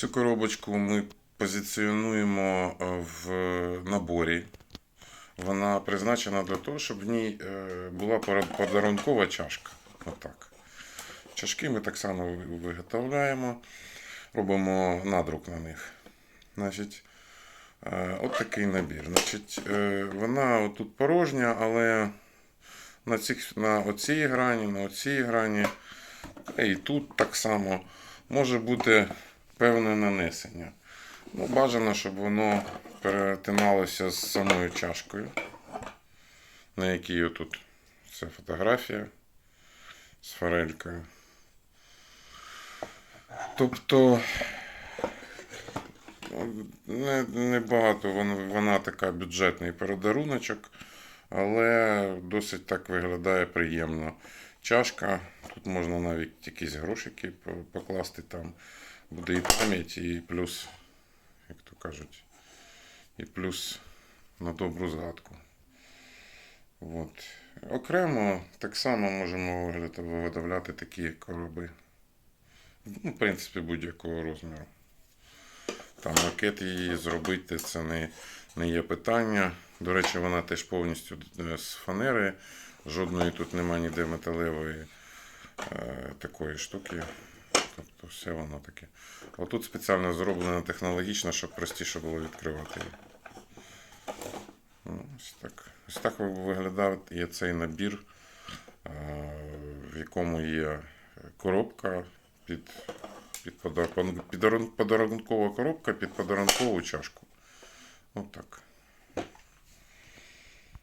Цю коробочку ми позиціонуємо е, в наборі. Вона призначена для того, щоб в ній е, була подарункова чашка. Отак. Чашки ми так само виготовляємо, робимо надрук на них. Значить, е, от такий набір. Значить, вона тут порожня, але на, цих, на оцій грані, на оцій грані, і тут так само може бути певне нанесення. Ну, бажано, щоб воно перетиналося з самою чашкою, на якій отут це фотографія з форелькою. Тобто ну, не, вона, вона така бюджетний подаруночок, але досить так виглядає приємно. Чашка, тут можна навіть якісь грошики покласти там. Буде і пам'ять, і плюс, як то кажуть, і плюс на добру згадку. От. Окремо так само можемо виготовляти такі короби. Ну, в принципі, будь-якого розміру. Там макет її зробити це не, не є питання. До речі, вона теж повністю е, з фанери. Жодної тут нема ніде металевої е, такої штуки. Тобто все воно таке. Отут спеціально зроблено технологічно, щоб простіше було відкривати її. Ну, ось так. Ось так виглядає цей набір, е, в якому є коробка під, під подарун- подарун- подарункова коробка під подарункову чашку. Отак.